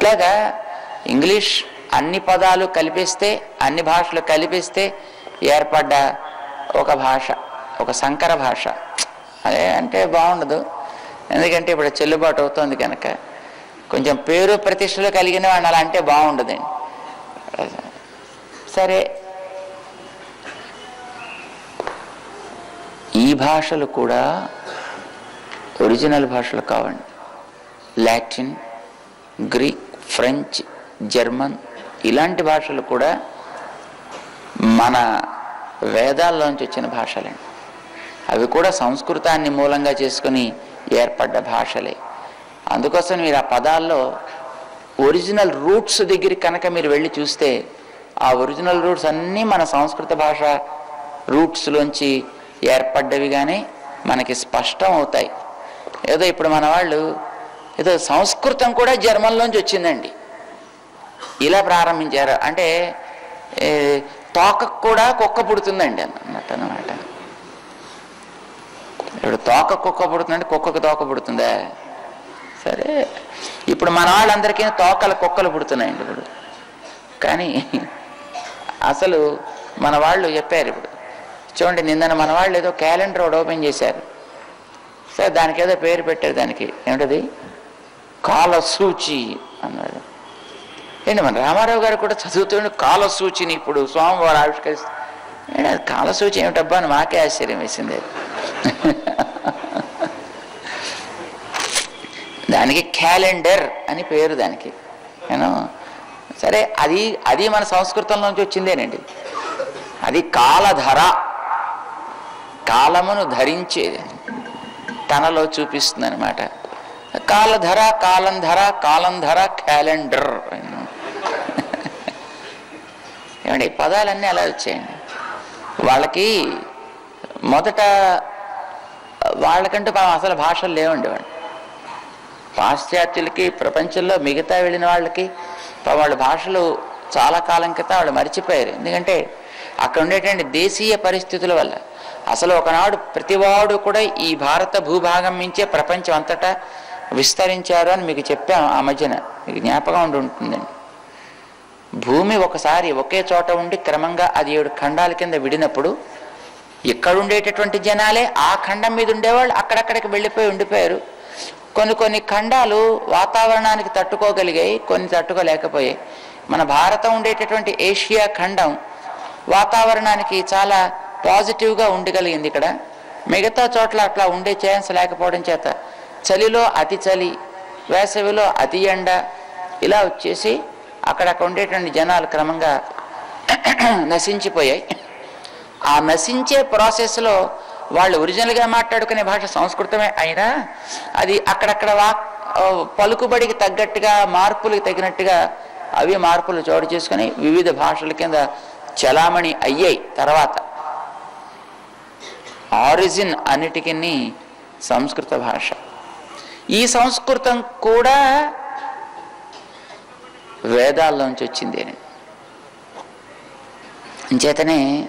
అట్లాగా ఇంగ్లీష్ అన్ని పదాలు కలిపిస్తే అన్ని భాషలు కలిపిస్తే ఏర్పడ్డ ఒక భాష ఒక సంకర భాష. అదే అంటే బాగుండదు. ఎందుకంటే ఇప్పుడు చెల్లుబాటు అవుతుంది కనుక. కొంచెం పేరు ప్రతిష్టలు కలిగిన వాడిని అలా అంటే బాగుండదండి సరే. ఈ భాషలు కూడా ఒరిజినల్ భాషలు కావండి. లాటిన్ గ్రీక్ ఫ్రెంచ్ జర్మన్ ఇలాంటి భాషలు కూడా మన వేదాల్లోంచి వచ్చిన భాషలండి అవి కూడా సంస్కృతాన్ని మూలంగా చేసుకుని ఏర్పడ్డ భాషలే. అందుకోసం మీరు ఆ పదాల్లో ఒరిజినల్ రూట్స్ దగ్గర కనుక మీరు వెళ్ళి చూస్తే ఆ ఒరిజినల్ రూట్స్ అన్నీ మన సంస్కృత భాష రూట్స్లోంచి ఏర్పడ్డవి కానీ మనకి స్పష్టం అవుతాయి ఏదో ఇప్పుడు మన వాళ్ళు ఏదో సంస్కృతం కూడా జర్మన్లోంచి వచ్చిందండి. ఇలా ప్రారంభించారు. అంటే తోక తోకకు కూడా కుక్క పుడుతుందండి అన్నట్టు అనమాట ఇప్పుడు తోక కుక్క పుడుతుందంటే కుక్కకు తోక పుడుతుందా? సరే. ఇప్పుడు మన వాళ్ళందరికీ తోకలు కుక్కలు పుడుతున్నాయండి ఇప్పుడు. కానీ అసలు మన వాళ్ళు చెప్పారు ఇప్పుడు. చూడండి నిన్న మన వాళ్ళు ఏదో క్యాలెండర్ ఒకటి ఓపెన్ చేశారు. సరే దానికి ఏదో పేరు పెట్టారు దానికి. ఏమిటది? కాలసూచి అన్నాడు. ఏంటి మన రామారావు గారు కూడా చదువుతుండే కాలసూచిని ఇప్పుడు స్వామివారు ఆవిష్కరిస్తారు అది కాలసూచి ఏమిటబ్బా అని మాకే ఆశ్చర్యం వేసింది. దానికి క్యాలెండర్ అని పేరు దానికి. నేను సరే అది అది మన సంస్కృతంలోంచి వచ్చిందేనండి. అది కాలధర. కాలమును ధరించేది. తనలో చూపిస్తుంది అనమాట కాలధర కాలంధర కాలంధర క్యాలెండర్. ఏమండి పదాలన్నీ అలా వచ్చాయండి. వాళ్ళకి మొదట వాళ్ళకంటూ అసలు భాషలు లేవండి వాళ్ళు. పాశ్చాత్యులకి ప్రపంచంలో మిగతా వెళ్ళిన వాళ్ళకి వాళ్ళ భాషలు చాలా కాలం క్రితం వాళ్ళు మర్చిపోయారు. ఎందుకంటే అక్కడ ఉండేటువంటి దేశీయ పరిస్థితుల వల్ల అసలు ఒకనాడు ప్రతివాడు కూడా ఈ భారత భూభాగం మించే ప్రపంచం అంతటా విస్తరించారు అని మీకు చెప్పాం ఆ మధ్యన. మీకు జ్ఞాపకం ఉండి ఉంటుందండి. భూమి ఒకసారి ఒకే చోట ఉండి క్రమంగా అది ఏడు ఖండాల కింద విడినప్పుడు ఇక్కడ ఉండేటటువంటి జనాలే ఆ ఖండం మీద ఉండేవాళ్ళు అక్కడక్కడికి వెళ్ళిపోయి ఉండిపోయారు. కొన్ని కొన్ని ఖండాలు వాతావరణానికి తట్టుకోగలిగాయి కొన్ని తట్టుకోలేకపోయాయి. మన భారతం ఉండేటటువంటి ఏషియా ఖండం వాతావరణానికి చాలా పాజిటివ్గా ఉండగలిగింది ఇక్కడ. మిగతా చోట్ల అట్లా ఉండే ఛాన్స్ లేకపోవడం చేత చలిలో అతి చలి వేసవిలో అతి ఎండ ఇలా వచ్చేసి అక్కడక్కడ ఉండేటువంటి జనాలు క్రమంగా నశించిపోయాయి. ఆ నశించే ప్రాసెస్లో వాళ్ళు ఒరిజినల్గా మాట్లాడుకునే భాష సంస్కృతమే అయినా అది అక్కడక్కడ వా పలుకుబడికి తగ్గట్టుగా మార్పులకు తగినట్టుగా అవి మార్పులు చోటు చేసుకుని వివిధ భాషల కింద చలామణి అయ్యాయి తర్వాత. ఆరిజిన్ అన్నిటికీ సంస్కృత భాష. ఈ సంస్కృతం కూడా వేదాల్లోంచి వచ్చింది అంచేతనే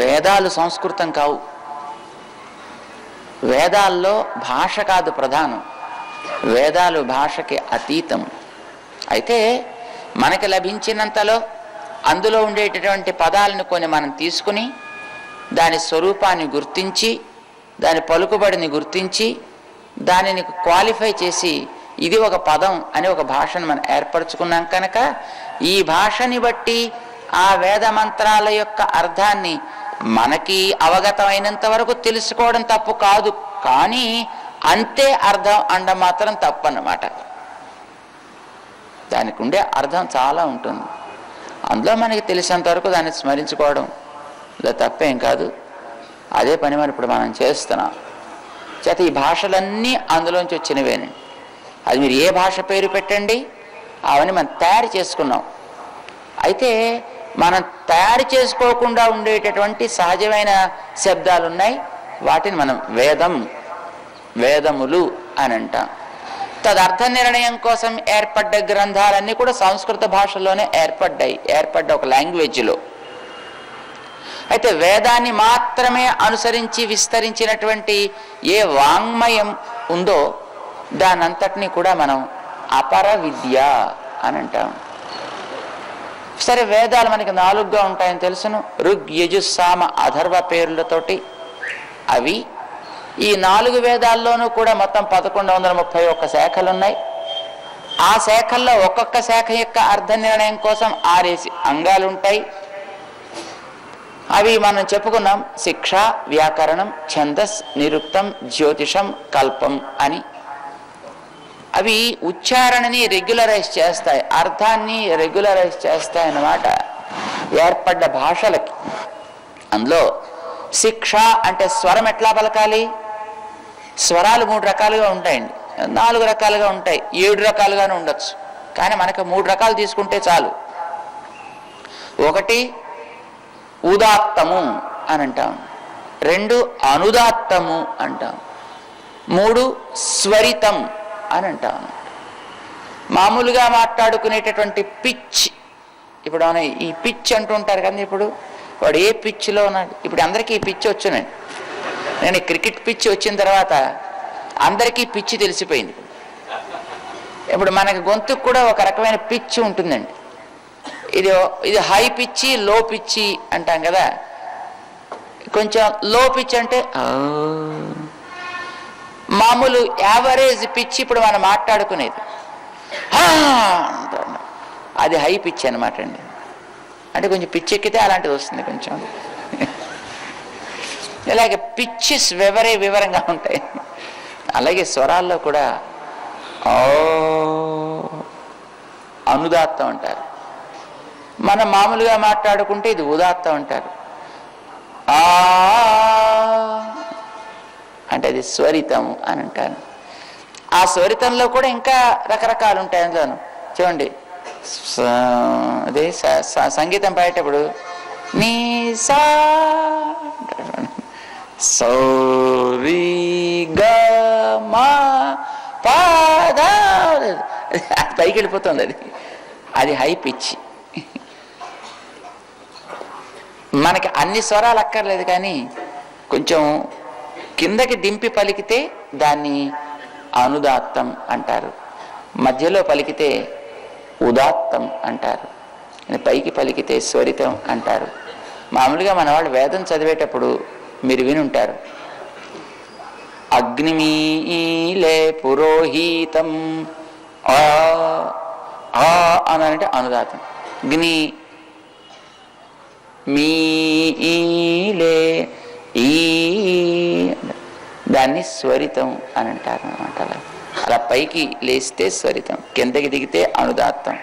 వేదాలు సంస్కృతం కావు. వేదాల్లో భాష కాదు ప్రధానం. వేదాలు భాషకి అతీతం. అయితే మనకి లభించినంతలో అందులో ఉండేటటువంటి పదాలను కొన్ని మనం తీసుకుని దాని స్వరూపాన్ని గుర్తించి దాని పలుకుబడిని గుర్తించి దానిని క్వాలిఫై చేసి ఇది ఒక పదం అని ఒక భాషను మనం ఏర్పరచుకున్నాం కనుక ఈ భాషని బట్టి ఆ వేద మంత్రాల యొక్క అర్థాన్ని మనకి అవగతమైనంత వరకు తెలుసుకోవడం తప్పు కాదు. కానీ అంతే అర్థం అండ మాత్రం తప్పు అన్నమాట దానికి ఉండే అర్థం చాలా ఉంటుంది. అందులో మనకి తెలిసినంత వరకు దాన్ని స్మరించుకోవడం ఇలా తప్పేం కాదు. అదే పని మరి ఇప్పుడు మనం చేస్తున్నాం. చేత ఈ భాషలన్నీ అందులోంచి వచ్చినవేనండి అది మీరు ఏ భాష పేరు పెట్టండి అవన్నీ మనం తయారు చేసుకున్నాం. అయితే మనం తయారు చేసుకోకుండా ఉండేటటువంటి సహజమైన శబ్దాలు ఉన్నాయి వాటిని మనం వేదం వేదములు అని అంటాం. తదర్థ నిర్ణయం కోసం ఏర్పడ్డ గ్రంథాలన్నీ కూడా సంస్కృత భాషలోనే ఏర్పడ్డాయి ఏర్పడ్డ ఒక లాంగ్వేజ్లో. అయితే వేదాన్ని మాత్రమే అనుసరించి విస్తరించినటువంటి ఏ వాంగ్మయం ఉందో దానంతటినీ కూడా మనం అపర విద్య అని అంటాం. సరే వేదాలు మనకి నాలుగుగా ఉంటాయని తెలుసును. ఋగ్ యజుస్సామ అధర్వ పేర్లతోటి అవి. ఈ నాలుగు వేదాల్లోనూ కూడా మొత్తం పదకొండు వందల ముప్పై ఒక్క శాఖలు ఉన్నాయి ఆ శాఖల్లో ఒక్కొక్క శాఖ యొక్క అర్థ నిర్ణయం కోసం ఆరేసి అంగాలు ఉంటాయి అవి మనం చెప్పుకున్నాం శిక్ష వ్యాకరణం ఛందస్ నిరుక్తం జ్యోతిషం కల్పం అని. అవి ఉచ్చారణని రెగ్యులరైజ్ చేస్తాయి అర్థాన్ని రెగ్యులరైజ్ చేస్తాయి అన్నమాట ఏర్పడ్డ భాషలకి. అందులో శిక్ష అంటే స్వరం ఎట్లా పలకాలి? స్వరాలు మూడు రకాలుగా ఉంటాయండి. నాలుగు రకాలుగా ఉంటాయి ఏడు రకాలుగానే ఉండొచ్చు. కానీ మనకు మూడు రకాలు తీసుకుంటే చాలు. ఒకటి ఉదాత్తము అని అంటాం రెండు అనుదాత్తము అంటాం. మూడు స్వరితం అని అంటాం మామూలుగా మాట్లాడుకునేటటువంటి పిచ్ ఇప్పుడు ఆయన ఈ పిచ్ అంటుంటారు కదా ఇప్పుడు వాడు ఏ పిచ్లో ఉన్నాడు ఇప్పుడు అందరికీ ఈ పిచ్ వచ్చునండి నేను క్రికెట్ పిచ్ వచ్చిన తర్వాత అందరికీ పిచ్చి తెలిసిపోయింది. ఇప్పుడు మనకి గొంతుకు కూడా ఒక రకమైన పిచ్ ఉంటుందండి. ఇది ఇది హై పిచ్చి లో పిచ్చి అంటాం కదా. కొంచెం లో పిచ్ అంటే మామూలు యావరేజ్ పిచ్ ఇప్పుడు మనం మాట్లాడుకునేది. అది హై పిచ్ అనమాట అండి. అంటే కొంచెం పిచ్ ఎక్కితే అలాంటిది వస్తుంది కొంచెం. ఇలాగే పిచ్చెస్ వివరే వివరంగా ఉంటాయి. అలాగే స్వరాల్లో కూడా ఓ అనుదాత్తం అంటారు. మనం మామూలుగా మాట్లాడుకుంటే ఇది ఉదాత్తం అంటారు. ఆ అంటే అది స్వరితం అని అంటారు ఆ స్వరితంలో కూడా ఇంకా రకరకాలు ఉంటాయి అందులోను. చూడండి. స- అదే సంగీతం పాడేటప్పుడు నీ సా అంటారు సో మా పాద పైకి వెళ్ళిపోతుంది అది. అది హై పిచ్చి. మనకి అన్ని స్వరాలు అక్కర్లేదు కానీ కొంచెం కిందకి దింపి పలికితే దాన్ని అనుదాత్తం అంటారు. మధ్యలో పలికితే ఉదాత్తం అంటారు. పైకి పలికితే స్వరితం అంటారు. మామూలుగా మన వాళ్ళు వేదం చదివేటప్పుడు మీరు వినుంటారు. అగ్నిమీలే పురోహితం ఆ ఆ అని అంటే అనుదాతం అగ్ని మీలే ఈ దాన్ని స్వరితం అని అంటారు అనమాట అలా. అలా పైకి లేస్తే స్వరితం కిందకి దిగితే అనుదాత్తం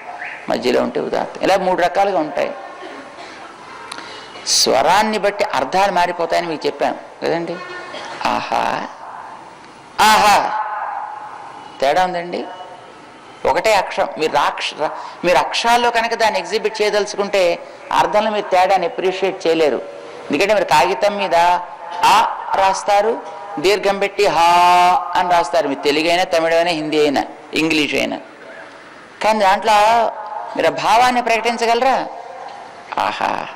మధ్యలో ఉంటే ఉదాత్తం. ఇలా మూడు రకాలుగా ఉంటాయి. స్వరాన్ని బట్టి అర్థాలు మారిపోతాయని మీకు చెప్పాను. కదండి? ఆహా. ఆహా. తేడా ఉందండి? ఒకటే అక్షరం. మీరు రాక్ష మీరు అక్షరాల్లో కనుక దాన్ని ఎగ్జిబిట్ చేయదలుచుకుంటే అర్థంలో మీరు తేడాన్ని అప్రిషియేట్ చేయలేరు. ఎందుకంటే మీరు కాగితం మీద ఆ రాస్తారు దీర్ఘం పెట్టి హా అని రాస్తారు. మీరు తెలుగు అయినా తమిళమైనా హిందీ అయినా ఇంగ్లీష్ అయినా. కానీ దాంట్లో మీరు భావాన్ని ప్రకటించగలరా? ఆహా.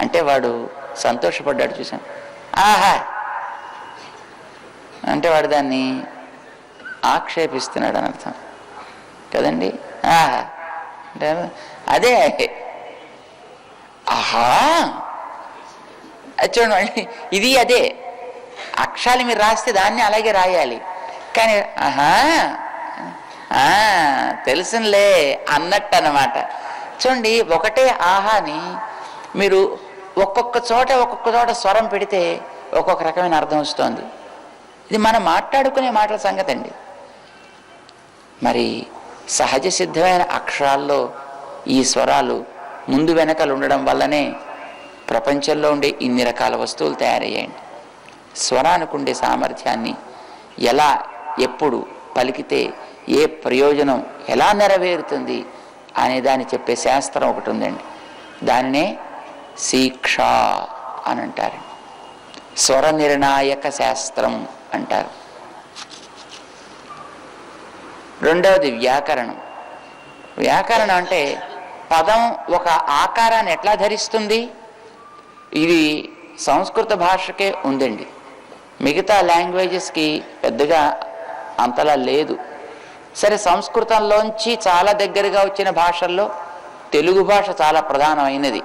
అంటే వాడు సంతోషపడ్డాడు చూసాను ఆహా. అంటే వాడు దాన్ని ఆక్షేపిస్తున్నాడు అని అర్థం. కదండి? ఆహా అంటే అదే. ఆహా! అది చూడండి ఇది అదే. అక్షరాలు మీరు రాస్తే దాన్ని అలాగే రాయాలి. కానీ ఆహా! తెలుసులే అన్నట్టు అన్నమాట చూడండి ఒకటే ఆహాని మీరు ఒక్కొక్క చోట ఒక్కొక్క చోట స్వరం పెడితే ఒక్కొక్క రకమైన అర్థం వస్తుంది. ఇది మనం మాట్లాడుకునే మాటల సంగతి అండి మరి సహజ సిద్ధమైన అక్షరాల్లో ఈ స్వరాలు ముందు వెనకలు ఉండడం వల్లనే ప్రపంచంలో ఉండే ఇన్ని రకాల వస్తువులు తయారయ్యాయండి. స్వరానికి ఉండే సామర్థ్యాన్ని ఎలా ఎప్పుడు పలికితే ఏ ప్రయోజనం ఎలా నెరవేరుతుంది అనే దాన్ని చెప్పే శాస్త్రం ఒకటి ఉందండి. దానినే శిక్ష అని అంటారు స్వర నిర్ణాయక శాస్త్రం అంటారు. రెండవది వ్యాకరణం. వ్యాకరణం అంటే పదం ఒక ఆకారాన్ని ఎట్లా ధరిస్తుంది? ఇది సంస్కృత భాషకే ఉందండి. మిగతా లాంగ్వేజెస్కి పెద్దగా అంతలా లేదు. సరే సంస్కృతంలోంచి చాలా దగ్గరగా వచ్చిన భాషల్లో తెలుగు భాష చాలా ప్రధానమైనది.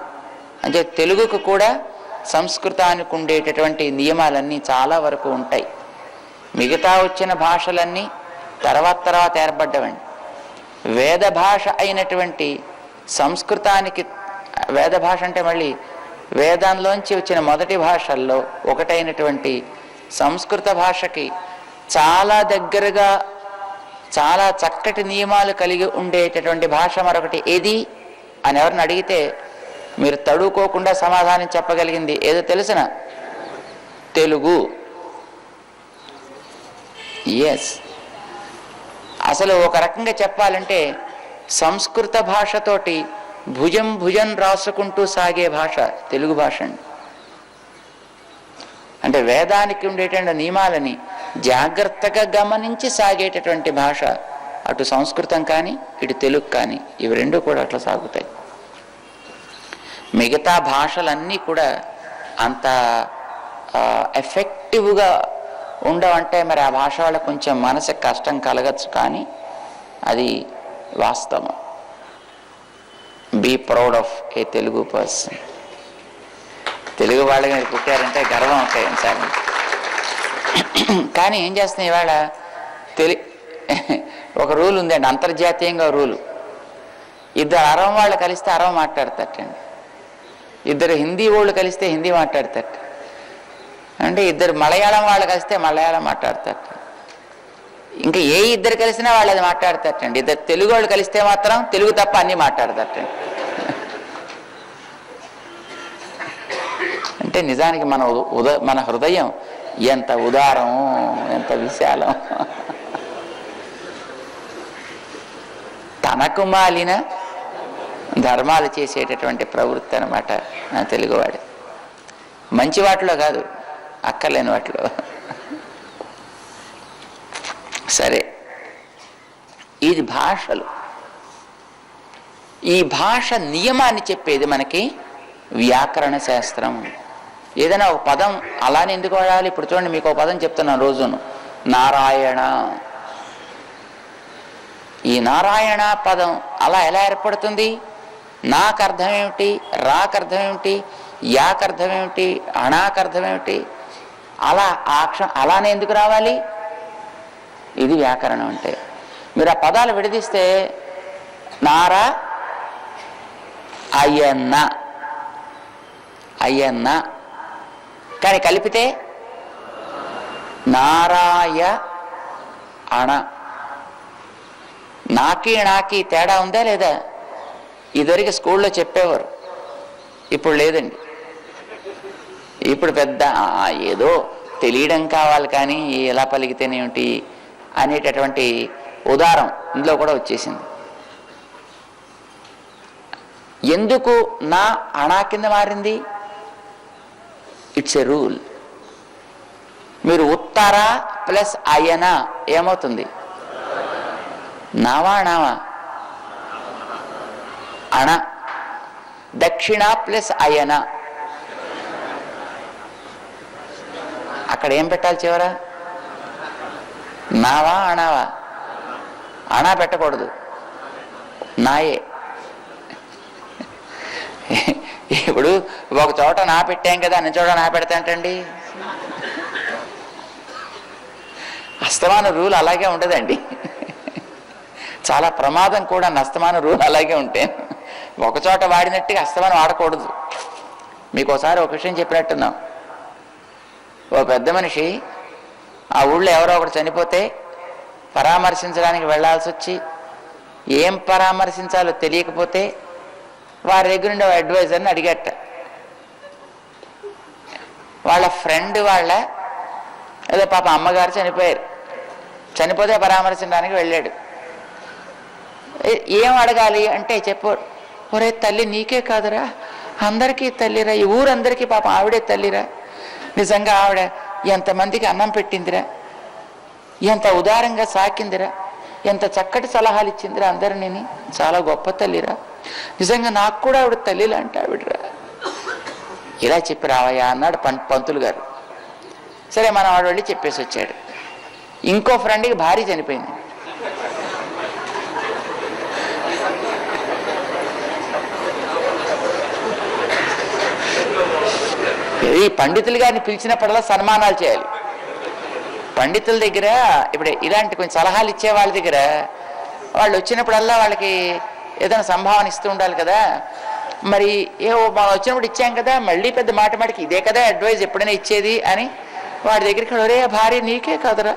అంటే తెలుగుకు కూడా సంస్కృతానికి ఉండేటటువంటి నియమాలన్నీ చాలా వరకు ఉంటాయి. మిగతా వచ్చిన భాషలన్నీ తర్వాత తర్వాత ఏర్పడ్డవండి. వేద భాష అయినటువంటి సంస్కృతానికి వేద భాష అంటే మళ్ళీ వేదంలోంచి వచ్చిన మొదటి భాషల్లో ఒకటైనటువంటి సంస్కృత భాషకి చాలా దగ్గరగా చాలా చక్కటి నియమాలు కలిగి ఉండేటటువంటి భాష మరొకటి ఏది అని ఎవరిని అడిగితే మీరు తడుకోకుండా సమాధానం చెప్పగలిగింది ఏదో తెలిసిన? తెలుగు. ఎస్ అసలు ఒక రకంగా చెప్పాలంటే సంస్కృత భాషతోటి భుజం భుజం రాసుకుంటూ సాగే భాష తెలుగు భాష అండి. అంటే వేదానికి ఉండేటువంటి నియమాలని జాగ్రత్తగా గమనించి సాగేటటువంటి భాష అటు సంస్కృతం కానీ ఇటు తెలుగు కానీ ఇవి రెండు కూడా అట్లా సాగుతాయి. మిగతా భాషలన్నీ కూడా అంత ఎఫెక్టివ్గా ఉండవంటే మరి ఆ భాష వాళ్ళ కొంచెం మనసు కష్టం కలగచ్చు కానీ అది వాస్తవం. Be proud of a Telugu person Telugu వాళ్ళకి మీరు పుట్టారంటే గర్వం అవుతాయి సార్. కానీ ఏం చేస్తున్నాయి ఇవాళ? తెలి ఒక రూల్ ఉందండి అంతర్జాతీయంగా రూలు. ఇద్దరు అరవం వాళ్ళు కలిస్తే అరవం మాట్లాడతారటండి. ఇద్దరు హిందీ వాళ్ళు కలిస్తే హిందీ మాట్లాడతారు అంటే ఇద్దరు మలయాళం వాళ్ళు కలిస్తే మలయాళం మాట్లాడతారు. ఇంకా ఏ ఇద్దరు కలిసినా వాళ్ళు అది మాట్లాడతారటండి ఇద్దరు తెలుగు వాళ్ళు కలిస్తే మాత్రం తెలుగు తప్ప అన్నీ మాట్లాడతారటండి అంటే నిజానికి మన ఉద- మన హృదయం ఎంత ఉదారం ఎంత విశాలం. తనకు మాలిన ధర్మాలు చేసేటటువంటి ప్రవృత్తి అనమాట నా తెలుగువాడి. మంచి వాటిలో కాదు. అక్కర్లేని వాటిలో. సరే. ఇది భాషలు. ఈ భాష నియమాన్ని చెప్పేది మనకి వ్యాకరణ శాస్త్రం. ఏదైనా ఒక పదం అలానే ఎందుకు వాడాలి? ఇప్పుడు చూడండి మీకు ఒక పదం చెప్తున్నాను రోజును. నారాయణ. ఈ నారాయణ పదం అలా ఎలా ఏర్పడుతుంది? నాకు అర్థం ఏమిటి రాకు అర్థం ఏమిటి యాకర్థం అర్థం ఏమిటి అణాకు అర్థం ఏమిటి అలా ఆ క్షణం అలానే ఎందుకు రావాలి? ఇది వ్యాకరణం అంటే. మీరు ఆ పదాలు విడదీస్తే నారా అయ్యన్న అయ్యన్న కానీ కలిపితే నారాయ అణ. నాకి నాకి తేడా ఉందా లేదా? ఇదివరకు స్కూల్లో చెప్పేవారు. ఇప్పుడు లేదండి. ఇప్పుడు పెద్ద ఏదో తెలియడం కావాలి కానీ ఎలా పలికితేనేమిటి అనేటటువంటి ఉదారం ఇందులో కూడా వచ్చేసింది. ఎందుకు నా అణా కింద మారింది? ఇట్స్ ఎ రూల్ మీరు ఉత్తర ప్లస్ అయన ఏమవుతుంది? నావా అణావా అణ. దక్షిణ ప్లస్ అయన. అక్కడ ఏం పెట్టాలి చివర? నావా అణావా అణా పెట్టకూడదు. నాయే. ఇప్పుడు ఒక చోట నా పెట్టాం కదా అన్ని చోట నా పెడతాంటండి అస్తమాన రూల్ అలాగే ఉండదండి. చాలా ప్రమాదం కూడా అస్తమాన రూల్ అలాగే ఉంటే. ఒక చోట వాడినట్టుగా అస్తమానం వాడకూడదు. మీకు ఒకసారి ఒక విషయం చెప్పినట్టున్నాం. ఓ పెద్ద మనిషి ఆ ఊళ్ళో ఎవరో ఒకరు చనిపోతే పరామర్శించడానికి వెళ్ళాల్సి వచ్చి ఏం పరామర్శించాలో తెలియకపోతే వారి దగ్గర ఉండే అడ్వైజర్ని అడిగట. వాళ్ళ ఫ్రెండ్ వాళ్ళ ఏదో పాప అమ్మగారు చనిపోయారు. చనిపోతే పరామర్శించడానికి వెళ్ళాడు. ఏం అడగాలి అంటే చెప్పు ఒరే తల్లి నీకే కాదురా. అందరికీ తల్లిరా. ఈ ఊరందరికీ పాప ఆవిడే తల్లిరా. నిజంగా ఆవిడ ఎంతమందికి అన్నం పెట్టిందిరా? ఎంత ఉదారంగా సాకిందిరా? ఎంత చక్కటి సలహాలు ఇచ్చిందిరా అందరినీ చాలా గొప్ప తల్లిరా. నిజంగా నాకు కూడా ఆవిడ తల్లిలా అంటే ఆవిడరా. ఇలా చెప్పి రావయ్యా అన్నాడు పం పంతులు గారు. సరే మనం ఆడవాళ్ళు చెప్పేసి వచ్చాడు ఇంకో ఫ్రెండ్కి భార్య చనిపోయింది. ఈ పండితులు గారిని పిలిచినప్పుడల్లా సన్మానాలు చేయాలి. పండితుల దగ్గర ఇప్పుడు ఇలాంటి కొంచెం సలహాలు ఇచ్చే వాళ్ళ దగ్గర వాళ్ళు వచ్చినప్పుడల్లా వాళ్ళకి ఏదైనా సంభావన ఇస్తూ ఉండాలి కదా. మరి ఏ ఓ మనం వచ్చినప్పుడు ఇచ్చాం కదా మళ్ళీ పెద్ద మాట మాటికి ఇదే కదా అడ్వైజ్ ఎప్పుడైనా ఇచ్చేది అని వాడి దగ్గరికి ఒరే భార్య నీకే కదరా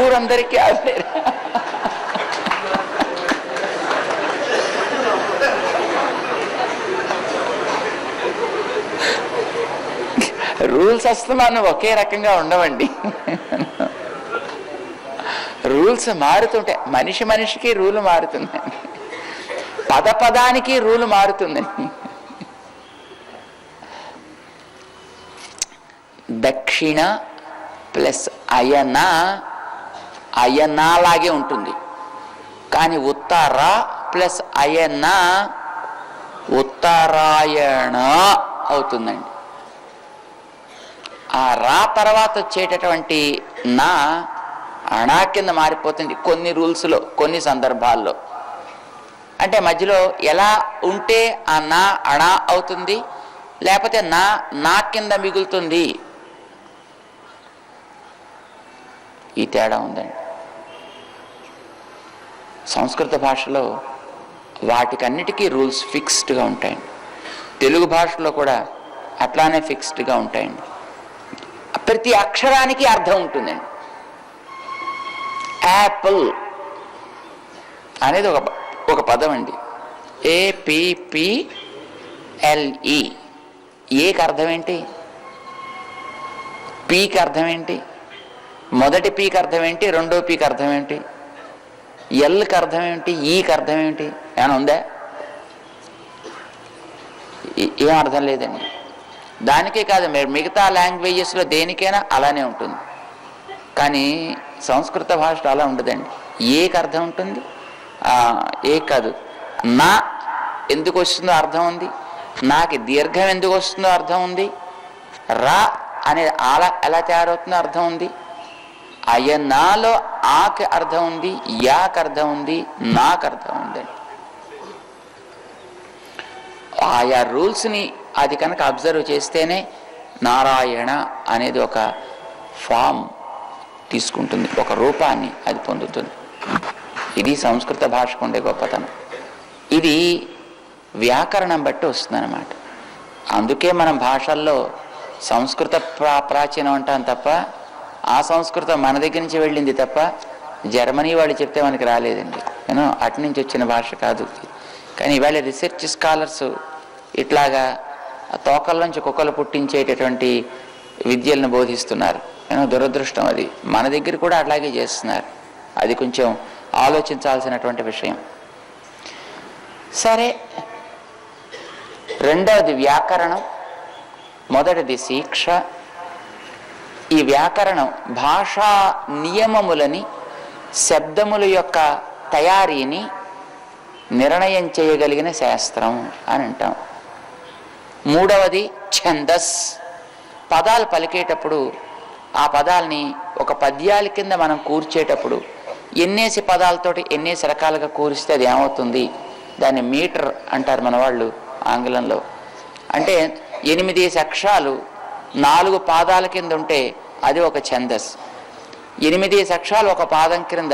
ఊరందరికీ అదేరా రూల్స్ అస్తమానం ఒకే రకంగా ఉండవండి. రూల్స్ మారుతుంటాయి మనిషి మనిషికి రూల్ మారుతుందండి పద పదానికి రూల్ మారుతుందండి దక్షిణ ప్లస్ అయన అయనాలాగే ఉంటుంది. కానీ ఉత్తర ప్లస్ అయన ఉత్తరాయణ అవుతుందండి. ఆ రా తర్వాత వచ్చేటటువంటి నా అణా కింద మారిపోతుంది కొన్ని రూల్స్లో కొన్ని సందర్భాల్లో. అంటే మధ్యలో ఎలా ఉంటే ఆ నా అణా అవుతుంది లేకపోతే నా నా కింద మిగులుతుంది? ఈ తేడా ఉందండి. సంస్కృత భాషలో వాటికన్నిటికీ రూల్స్ ఫిక్స్డ్గా ఉంటాయండి. తెలుగు భాషలో కూడా అట్లానే ఫిక్స్డ్గా ఉంటాయండి. ప్రతి అక్షరానికి అర్థం ఉంటుందండి యాపిల్ అనేది ఒక ఒక పదం అండి. ఏపీపిఎల్ఈ ఏకి e అర్థం ఏంటి? పీకి అర్థం ఏంటి? మొదటి పీకి అర్థం ఏంటి? రెండో పీకి అర్థం ఏంటి? ఎల్కి అర్థం ఏంటి? E ఈకి అర్థం ఏంటి? ఏమైనా ఉందా? ఏం అర్థం లేదండి. దానికే కాదు మీరు మిగతా లాంగ్వేజెస్లో దేనికైనా అలానే ఉంటుంది. కానీ సంస్కృత భాషలో అలా ఉండదండి. ఏకి అర్థం ఉంటుంది? ఏ కాదు. నా ఎందుకు వస్తుందో అర్థం ఉంది. నాకు దీర్ఘం ఎందుకు వస్తుందో అర్థం ఉంది. రా అనేది అలా ఎలా తయారవుతుందో అర్థం ఉంది. అయనాలో ఆకి అర్థం ఉంది యాకి అర్థం ఉంది నాకు అర్థం ఉందండి. ఆయా రూల్స్ని అది కనుక అబ్జర్వ్ చేస్తేనే నారాయణ అనేది ఒక ఫామ్ తీసుకుంటుంది ఒక రూపాన్ని అది పొందుతుంది. ఇది సంస్కృత భాషకు ఉండే గొప్పతనం. ఇది వ్యాకరణం బట్టి వస్తుందన్నమాట. అందుకే మనం భాషల్లో సంస్కృత ప్రా ప్రాచీనం అంటాం తప్ప ఆ సంస్కృతం మన దగ్గర నుంచి వెళ్ళింది తప్ప జర్మనీ వాళ్ళు చెప్తే మనకి రాలేదండి. నేను అటు నుంచి వచ్చిన భాష కాదు. కానీ ఇవాళ రీసెర్చ్ స్కాలర్స్ ఇట్లాగా తోకల్లోంచి కుక్కలు పుట్టించేటటువంటి విద్యలను బోధిస్తున్నారు. దురదృష్టం అది. మన దగ్గర కూడా అట్లాగే చేస్తున్నారు. అది కొంచెం ఆలోచించాల్సినటువంటి విషయం. సరే రెండవది వ్యాకరణం మొదటిది శిక్ష. ఈ వ్యాకరణం భాషా నియమములని శబ్దముల యొక్క తయారీని నిర్ణయం చేయగలిగిన శాస్త్రం అని అంటాం. మూడవది ఛందస్. పదాలు పలికేటప్పుడు ఆ పదాలని ఒక పద్యాల కింద మనం కూర్చేటప్పుడు ఎన్నేసి పదాలతోటి ఎన్నేసి రకాలుగా కూరిస్తే అది ఏమవుతుంది? దాన్ని మీటర్ అంటారు మన వాళ్ళు ఆంగ్లంలో. అంటే ఎనిమిది అక్షరాలు నాలుగు పాదాల కింద ఉంటే అది ఒక ఛందస్. ఎనిమిది అక్షరాలు ఒక పాదం క్రింద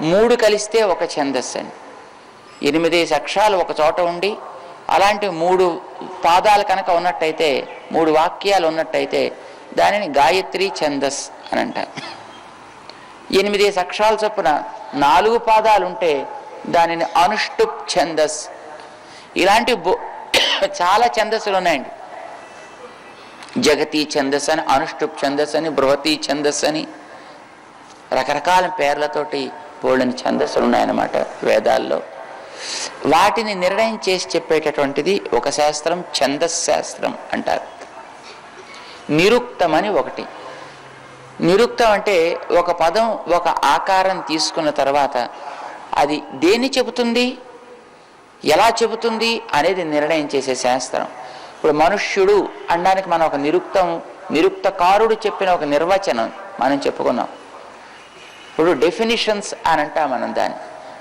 మూడు కలిస్తే ఒక ఛందస్ అండి ఎనిమిది అక్షరాలు ఒక చోట ఉండి అలాంటి మూడు పాదాలు కనుక ఉన్నట్టయితే మూడు వాక్యాలు ఉన్నట్టయితే దానిని గాయత్రి ఛందస్ అని అంటారు. ఎనిమిది అక్షరాల చొప్పున నాలుగు పాదాలు ఉంటే దానిని అనుష్టుప్ ఛందస్. ఇలాంటి బో చాలా ఛందస్సులు ఉన్నాయండి. జగతి ఛందస్ అని అనుష్టుప్ ఛందస్ అని బృహతి ఛందస్ అని రకరకాల పేర్లతోటి బోళ్ళని ఛందస్సులు ఉన్నాయన్నమాట వేదాల్లో. వాటిని నిర్ణయం చేసి చెప్పేటటువంటిది ఒక శాస్త్రం ఛందస్ శాస్త్రం అంటారు. నిరుక్తమని ఒకటి. నిరుక్తం అంటే ఒక పదం ఒక ఆకారం తీసుకున్న తర్వాత అది దేన్ని చెబుతుంది? ఎలా చెబుతుంది అనేది నిర్ణయం చేసే శాస్త్రం. ఇప్పుడు మనుష్యుడు అనడానికి మనం ఒక నిరుక్తం నిరుక్తకారుడు చెప్పిన ఒక నిర్వచనం మనం చెప్పుకున్నాం. ఇప్పుడు డెఫినిషన్స్ అని అంటాం మనం దాన్ని.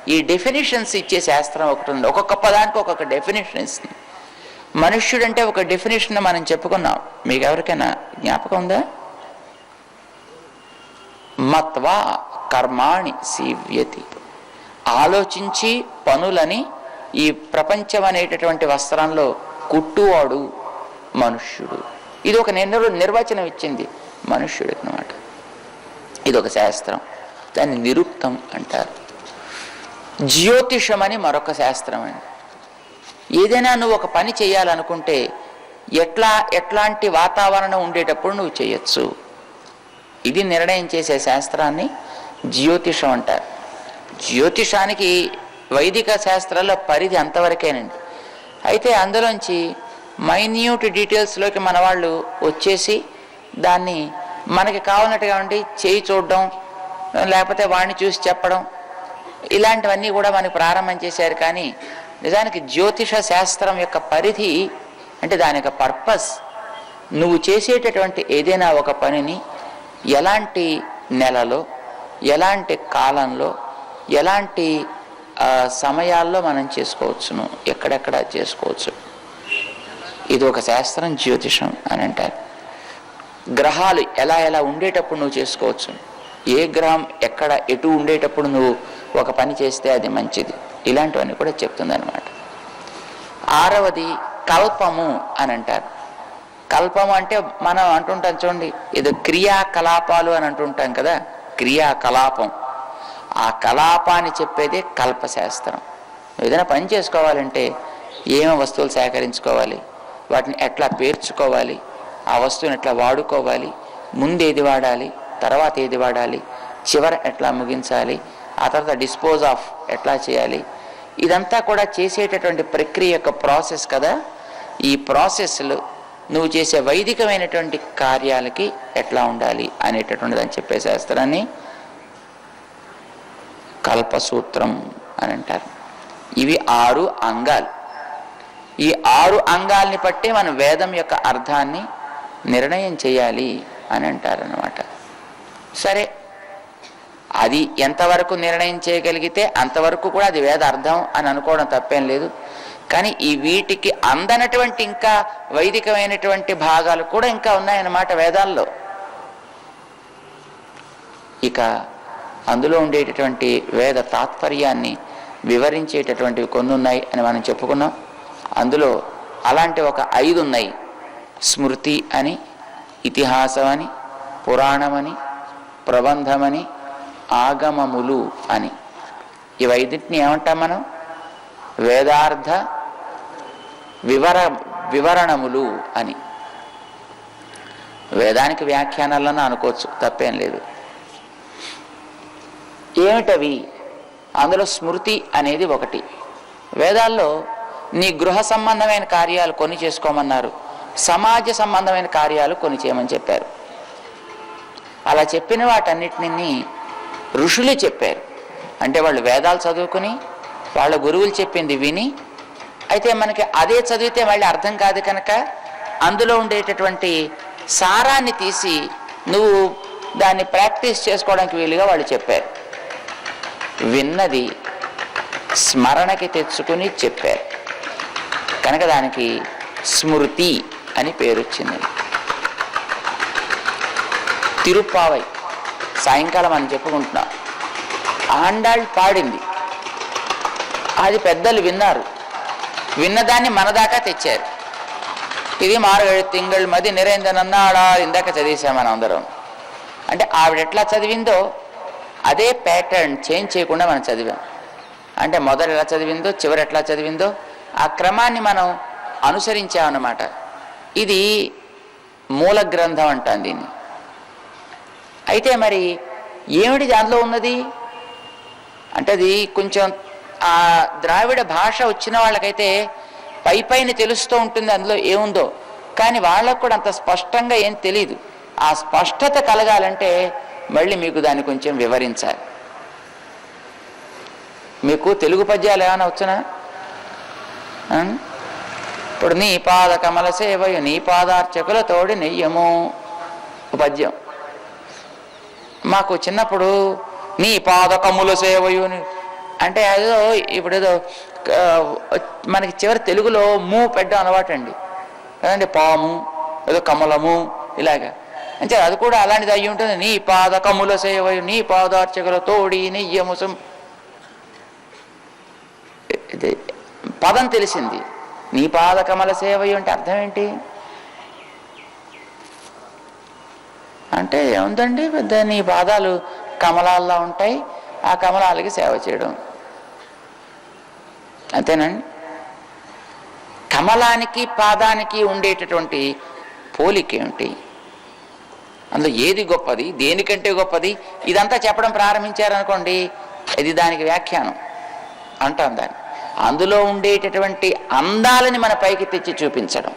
ఈ డెఫినిషన్స్ ఇచ్చే శాస్త్రం ఒకటి ఉంది. ఒక్కొక్క పదానికి ఒక్కొక్క డెఫినేషన్ ఇస్తుంది మనుష్యుడంటే ఒక డెఫినేషన్ మనం చెప్పుకున్నాం. మీకు ఎవరికైనా జ్ఞాపకం ఉందా? మత్వా కర్మాణి సీవ్యతి. ఆలోచించి పనులని ఈ ప్రపంచం అనేటటువంటి వస్త్రంలో కుట్టువాడు మనుష్యుడు. ఇది ఒక నిర్వ నిర్వచనం ఇచ్చింది మనుష్యుడు అనమాట ఇది ఒక శాస్త్రం. దాన్ని నిరుక్తం అంటారు. జ్యోతిషం అని మరొక శాస్త్రం అండి. ఏదైనా నువ్వు ఒక పని చేయాలనుకుంటే ఎట్లా ఎట్లాంటి వాతావరణం ఉండేటప్పుడు నువ్వు చేయొచ్చు. ఇది నిర్ణయం చేసే శాస్త్రాన్ని జ్యోతిషం అంటారు. జ్యోతిషానికి వైదిక శాస్త్రాల్లో పరిధి అంతవరకేనండి. అయితే అందులోంచి మైన్యూట్ డీటెయిల్స్లోకి మన వాళ్ళు వచ్చేసి దాన్ని మనకి కావాలన్నట్టుగా ఉండి చేయి చూడడం లేకపోతే వాడిని చూసి చెప్పడం ఇలాంటివన్నీ కూడా మనకు ప్రారంభం చేశారు. కానీ నిజానికి జ్యోతిష శాస్త్రం యొక్క పరిధి అంటే దాని యొక్క పర్పస్ నువ్వు చేసేటటువంటి ఏదైనా ఒక పనిని ఎలాంటి నెలలో ఎలాంటి కాలంలో ఎలాంటి సమయాల్లో మనం చేసుకోవచ్చును ఎక్కడెక్కడ చేసుకోవచ్చు. ఇది ఒక శాస్త్రం జ్యోతిషం అని అంటారు. గ్రహాలు ఎలా ఎలా ఉండేటప్పుడు నువ్వు చేసుకోవచ్చు? ఏ గ్రహం ఎక్కడ ఎటు ఉండేటప్పుడు నువ్వు ఒక పని చేస్తే అది మంచిది. ఇలాంటివన్నీ కూడా చెప్తుందనమాట ఆరవది కల్పము అని అంటారు కల్పము అంటే మనం అంటుంటాం చూడండి ఏదో క్రియాకలాపాలు అని అంటుంటాం కదా క్రియాకలాపం. ఆ కలాపాన్ని చెప్పేదే కల్పశాస్త్రం. ఏదైనా పని చేసుకోవాలంటే ఏమేమి వస్తువులు సేకరించుకోవాలి వాటిని ఎట్లా పేర్చుకోవాలి ఆ వస్తువుని ఎట్లా వాడుకోవాలి ముందు ఏది వాడాలి తర్వాత ఏది వాడాలి చివర ఎట్లా ముగించాలి ఆ తర్వాత డిస్పోజ్ ఆఫ్ ఎట్లా చేయాలి? ఇదంతా కూడా చేసేటటువంటి ప్రక్రియ యొక్క ప్రాసెస్ కదా? ఈ ప్రాసెస్లు నువ్వు చేసే వైదికమైనటువంటి కార్యాలకి ఎట్లా ఉండాలి అనేటటువంటిది అని చెప్పే శాస్త్రాన్ని కల్పసూత్రం అని అంటారు. ఇవి ఆరు అంగాలు. ఈ ఆరు అంగాల్ని బట్టే మనం వేదం యొక్క అర్థాన్ని నిర్ణయం చేయాలి అని అంటారనమాట సరే అది ఎంతవరకు నిర్ణయం చేయగలిగితే అంతవరకు కూడా అది వేద అర్థం అని అనుకోవడం తప్పేం లేదు. కానీ ఈ వీటికి అందనటువంటి ఇంకా వైదికమైనటువంటి భాగాలు కూడా ఇంకా ఉన్నాయన్నమాట వేదాల్లో. ఇక అందులో ఉండేటటువంటి వేద తాత్పర్యాన్ని వివరించేటటువంటివి కొన్ని ఉన్నాయి అని మనం చెప్పుకున్నాం. అందులో అలాంటి ఒక ఐదు ఉన్నాయి స్మృతి అని ఇతిహాసం అని పురాణమని ప్రబంధమని ఆగమములు అని. ఈ ఐదింటిని ఏమంటాం మనం? వేదార్థ వివర వివరణములు అని. వేదానికి వ్యాఖ్యానాలను అనుకోవచ్చు తప్పేం లేదు. ఏమిటవి? అందులో స్మృతి అనేది ఒకటి. వేదాల్లో నీ గృహ సంబంధమైన కార్యాలు కొని చేసుకోమన్నారు. సమాజ సంబంధమైన కార్యాలు కొని చేయమని చెప్పారు. అలా చెప్పిన వాటన్నిటిని ఋషులు చెప్పారు. అంటే వాళ్ళు వేదాలు చదువుకుని వాళ్ళ గురువులు చెప్పింది విని అయితే మనకి అదే చదివితే మళ్ళీ అర్థం కాదు కనుక అందులో ఉండేటటువంటి సారాన్ని తీసి నువ్వు దాన్ని ప్రాక్టీస్ చేసుకోవడానికి వీలుగా వాళ్ళు చెప్పారు. విన్నది స్మరణకి తెచ్చుకుని చెప్పారు. కనుక దానికి స్మృతి అని పేరు వచ్చింది తిరుప్పావై సాయంకాలం అని చెప్పుకుంటున్నాం. ఆండాళ్ పాడింది. అది పెద్దలు విన్నారు. విన్నదాన్ని మనదాకా తెచ్చారు. ఇది మారుగడు తింగళ్ మది నిరేంద్రనన్నాడా ఇందాక చదివేశామని అందరం. అంటే ఆవిడ ఎట్లా చదివిందో అదే ప్యాటర్న్ చేంజ్ చేయకుండా మనం చదివాం. అంటే మొదలు ఎలా చదివిందో చివరి ఎట్లా చదివిందో ఆ క్రమాన్ని మనం అనుసరించామన్నమాట. ఇది మూల గ్రంథం అంటాం దీన్ని. అయితే మరి ఏమిటి దానిలో ఉన్నది? అంటే అది కొంచెం ఆ ద్రావిడ భాష వచ్చిన వాళ్ళకైతే పై పైన తెలుస్తూ ఉంటుంది అందులో ఏముందో. కానీ వాళ్ళకు కూడా అంత స్పష్టంగా ఏం తెలియదు ఆ స్పష్టత కలగాలంటే మళ్ళీ మీకు దాన్ని కొంచెం వివరించాలి. మీకు తెలుగు పద్యాలు ఏమైనా వచ్చునా? ఇప్పుడు నీ పాద కమల సేవయు నీ పాదార్చకుల తోడి నెయ్యము. పద్యం. మాకు చిన్నప్పుడు నీ పాదకముల సేవయుని. అంటే ఏదో ఇప్పుడు ఏదో మనకి చివరి తెలుగులో మూ పెట్టడం అలవాటు అండి కదండి పాము ఏదో కమలము ఇలాగా. అంటే అది కూడా అలాంటిది అయ్యి ఉంటుంది. నీ పాదకముల సేవయు నీ పాదార్చకుల తోడి నెయ్యముసం ఇది పదం తెలిసింది. నీ పాదకమల సేవయు అంటే అర్థం ఏంటి? అంటే ఏముందండి? పెద్ద నీ పాదాలు కమలాల్లో ఉంటాయి. ఆ కమలాలకి సేవ చేయడం. అంతేనండి? కమలానికి పాదానికి ఉండేటటువంటి పోలికేమిటి అందులో ఏది గొప్పది? దేనికంటే గొప్పది? ఇదంతా చెప్పడం ప్రారంభించారనుకోండి ఇది దానికి వ్యాఖ్యానం. అంటాం దాన్ని. అందులో ఉండేటటువంటి అందాలని మన పైకి తెచ్చి చూపించడం.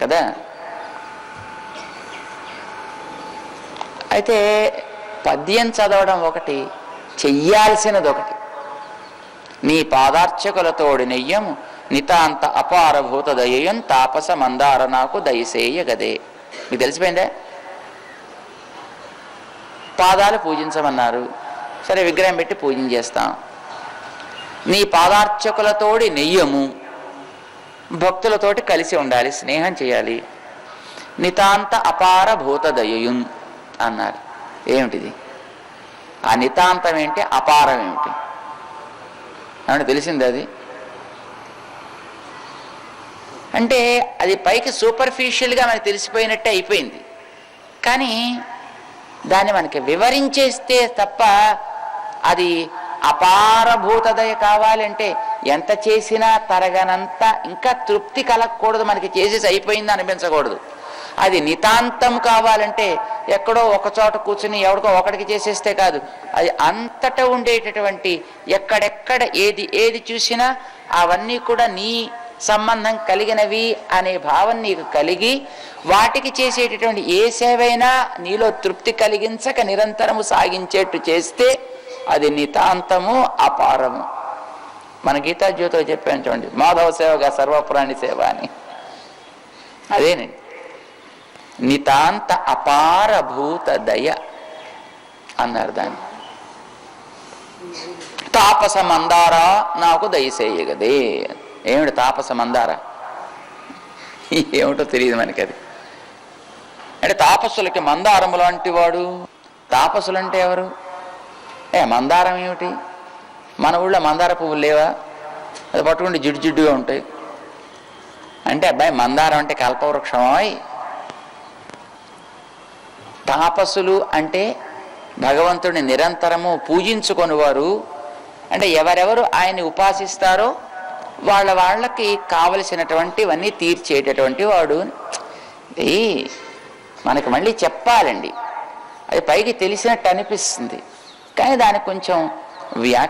కదా? అయితే పద్యం చదవడం ఒకటి చెయ్యాల్సినది ఒకటి నీ పాదార్చకులతోడి నెయ్యము నితాంత అపారభూత దయ్యం తాపస మందార నాకు దయసేయ గదే మీకు తెలిసిపోయిందే? పాదాలు పూజించమన్నారు. సరే విగ్రహం పెట్టి పూజించేస్తాం నీ పాదార్చకులతోడి నెయ్యము భక్తులతోటి కలిసి ఉండాలి స్నేహం చేయాలి. నితాంత అపార భూత దయయుం అన్నారు. ఏమిటిది? ఆ నితాంతం ఏంటి? అపారం ఏమిటి? ఏమంటే తెలిసింది అది? అంటే అది పైకి సూపర్ఫిషియల్గా మనకి తెలిసిపోయినట్టే అయిపోయింది. కానీ దాన్ని మనకి వివరించేస్తే తప్ప అది అపారభూతదయ కావాలంటే ఎంత చేసినా తరగనంత ఇంకా తృప్తి కలగకూడదు. మనకి చేసేసి అయిపోయింది అనిపించకూడదు. అది నితాంతం కావాలంటే ఎక్కడో ఒక చోట కూర్చుని ఎవడికో ఒకడికి చేసేస్తే కాదు. అది అంతటా ఉండేటటువంటి ఎక్కడెక్కడ ఏది ఏది చూసినా అవన్నీ కూడా నీ సంబంధం కలిగినవి అనే భావం నీకు కలిగి వాటికి చేసేటటువంటి ఏ సేవైనా నీలో తృప్తి కలిగించక నిరంతరము సాగించేట్టు చేస్తే అది నితాంతము అపారము. మన గీతా జ్యోతిలో చెప్పాను చూడండి మాధవ సేవగా సర్వప్రాణి సేవ అని. అదేనండి. నితాంత అపారభూత దయ అన్నారు దాన్ని. తాపస మందారా నాకు దయసేయగదే ఏమిటి తాపస మందార? ఏమిటో తెలియదు మనకి అది అంటే తాపస్సులకి మందారము లాంటి వాడు తాపసులు అంటే ఎవరు? ఏ మందారం ఏమిటి? మన ఊళ్ళో మందార పువ్వులు లేవా? అది పట్టుకుంటే జిడ్డు జిడ్డుగా ఉంటాయి. అంటే అబ్బాయి మందారం అంటే కల్పవృక్షమాయ్ తాపసులు అంటే భగవంతుడిని నిరంతరము పూజించుకొని వారు అంటే ఎవరెవరు ఆయన్ని ఉపాసిస్తారో వాళ్ళ వాళ్ళకి కావలసినటువంటివన్నీ తీర్చేటటువంటి వాడు. ఇది మనకి మళ్ళీ చెప్పాలండి. అది పైకి తెలిసినట్టు అనిపిస్తుంది. కానీ దానికి కొంచెం వ్యాఖ్య